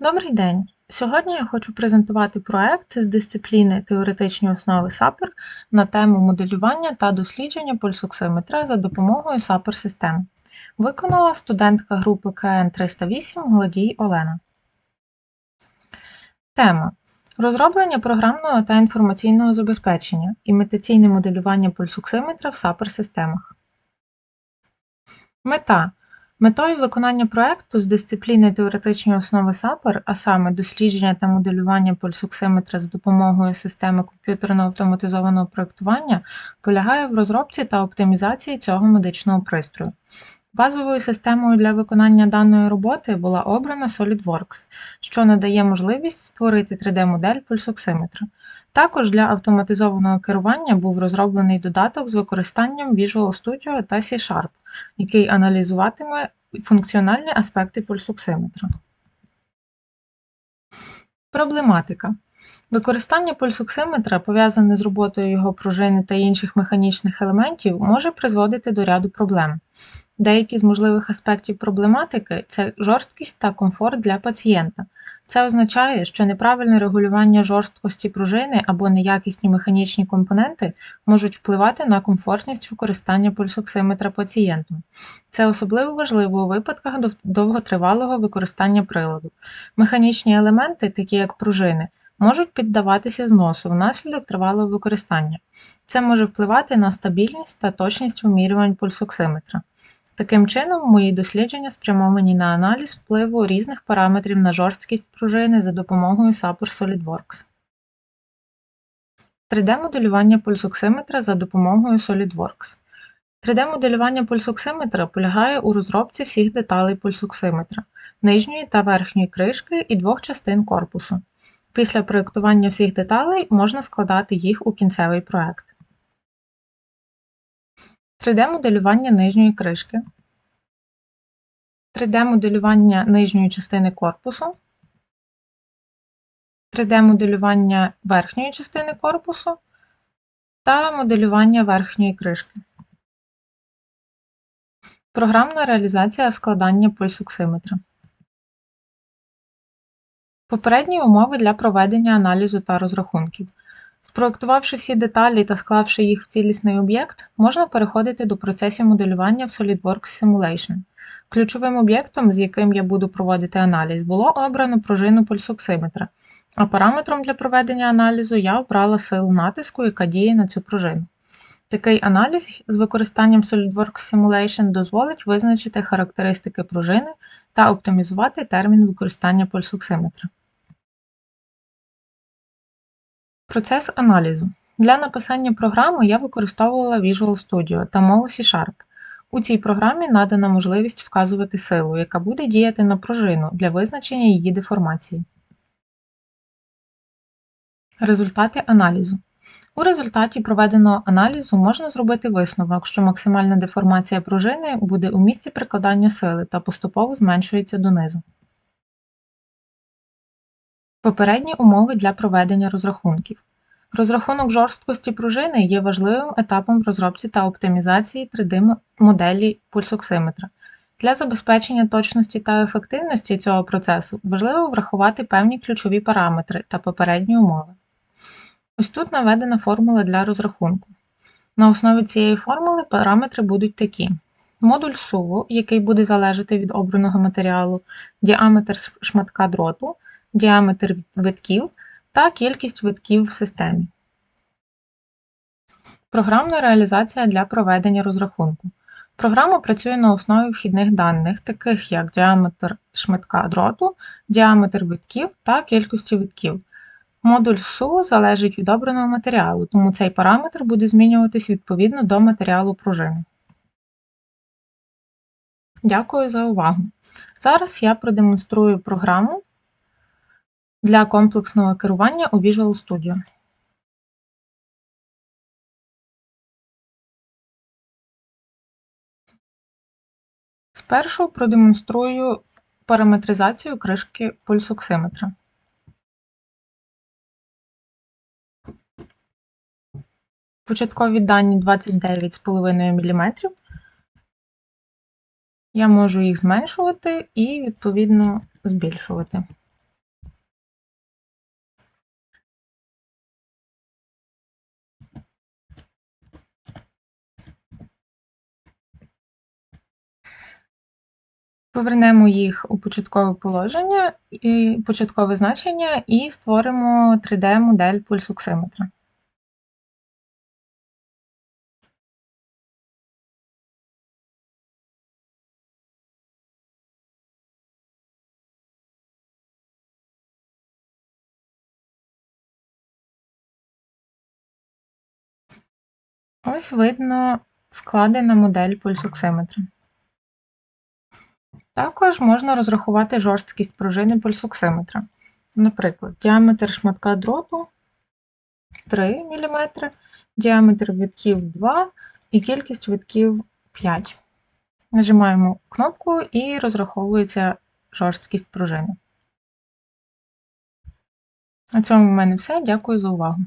Добрий день! Сьогодні я хочу презентувати проект з дисципліни Теоретичні основи САПЕР на тему моделювання та дослідження пульсоксиметра за допомогою САПЕР-систем. Виконала студентка групи КН 308 Гладій Олена. Тема Розроблення програмного та інформаційного забезпечення, імітаційне моделювання пульсоксиметра в САПЕР-системах. Мета Метою виконання проекту з дисципліни теоретичні основи САПЕР, а саме дослідження та моделювання пульсоксиметра з допомогою системи комп'ютерно автоматизованого проектування, полягає в розробці та оптимізації цього медичного пристрою. Базовою системою для виконання даної роботи була обрана SolidWorks, що надає можливість створити 3D-модель пульсоксиметра. Також для автоматизованого керування був розроблений додаток з використанням Visual Studio та C-Sharp, який аналізуватиме функціональні аспекти пульсоксиметра. Проблематика. Використання пульсоксиметра, пов'язане з роботою його пружини та інших механічних елементів, може призводити до ряду проблем. Деякі з можливих аспектів проблематики це жорсткість та комфорт для пацієнта. Це означає, що неправильне регулювання жорсткості пружини або неякісні механічні компоненти можуть впливати на комфортність використання пульсоксиметра пацієнтом. Це особливо важливо у випадках довготривалого використання приладу. Механічні елементи, такі як пружини, можуть піддаватися зносу внаслідок тривалого використання. Це може впливати на стабільність та точність вимірювань пульсоксиметра. Таким чином, мої дослідження спрямовані на аналіз впливу різних параметрів на жорсткість пружини за допомогою SAPR SolidWorks. 3D-моделювання пульсоксиметра за допомогою SolidWorks. 3D-моделювання пульсоксиметра полягає у розробці всіх деталей пульсоксиметра, нижньої та верхньої кришки і двох частин корпусу. Після проєктування всіх деталей можна складати їх у кінцевий проект. 3D-моделювання нижньої кришки, 3D-моделювання нижньої частини корпусу, 3D-моделювання верхньої частини корпусу та моделювання верхньої кришки. Програмна реалізація складання пульсоксиметра. Попередні умови для проведення аналізу та розрахунків. Спроектувавши всі деталі та склавши їх в цілісний об'єкт, можна переходити до процесів моделювання в SolidWorks Simulation. Ключовим об'єктом, з яким я буду проводити аналіз, було обрано пружину пульсоксиметра, а параметром для проведення аналізу я обрала силу натиску, яка діє на цю пружину. Такий аналіз з використанням SolidWorks Simulation дозволить визначити характеристики пружини та оптимізувати термін використання пульсоксиметра. Процес аналізу. Для написання програми я використовувала Visual Studio та мову C-Sharp. У цій програмі надана можливість вказувати силу, яка буде діяти на пружину для визначення її деформації. Результати аналізу. У результаті проведеного аналізу можна зробити висновок, що максимальна деформація пружини буде у місці прикладання сили та поступово зменшується донизу. Попередні умови для проведення розрахунків. Розрахунок жорсткості пружини є важливим етапом в розробці та оптимізації 3D-моделі пульсоксиметра. Для забезпечення точності та ефективності цього процесу важливо врахувати певні ключові параметри та попередні умови. Ось тут наведена формула для розрахунку. На основі цієї формули параметри будуть такі: модуль суву, який буде залежати від обраного матеріалу, діаметр шматка дроту діаметр витків та кількість витків в системі. Програмна реалізація для проведення розрахунку. Програма працює на основі вхідних даних, таких як діаметр шматка дроту, діаметр витків та кількості витків. Модуль СУ залежить від обраного матеріалу, тому цей параметр буде змінюватись відповідно до матеріалу пружини. Дякую за увагу. Зараз я продемонструю програму, для комплексного керування у Visual Studio. Спершу продемонструю параметризацію кришки пульсоксиметра. Початкові дані 29,5 мм. Я можу їх зменшувати і, відповідно, збільшувати. Повернемо їх у початкове положення і початкове значення і створимо 3D-модель пульсоксиметра. Ось видно складена модель пульсоксиметра. Також можна розрахувати жорсткість пружини пульсоксиметра. Наприклад, діаметр шматка дроту 3 мм, діаметр витків 2 і кількість витків 5. Нажимаємо кнопку і розраховується жорсткість пружини. На цьому в мене все. Дякую за увагу.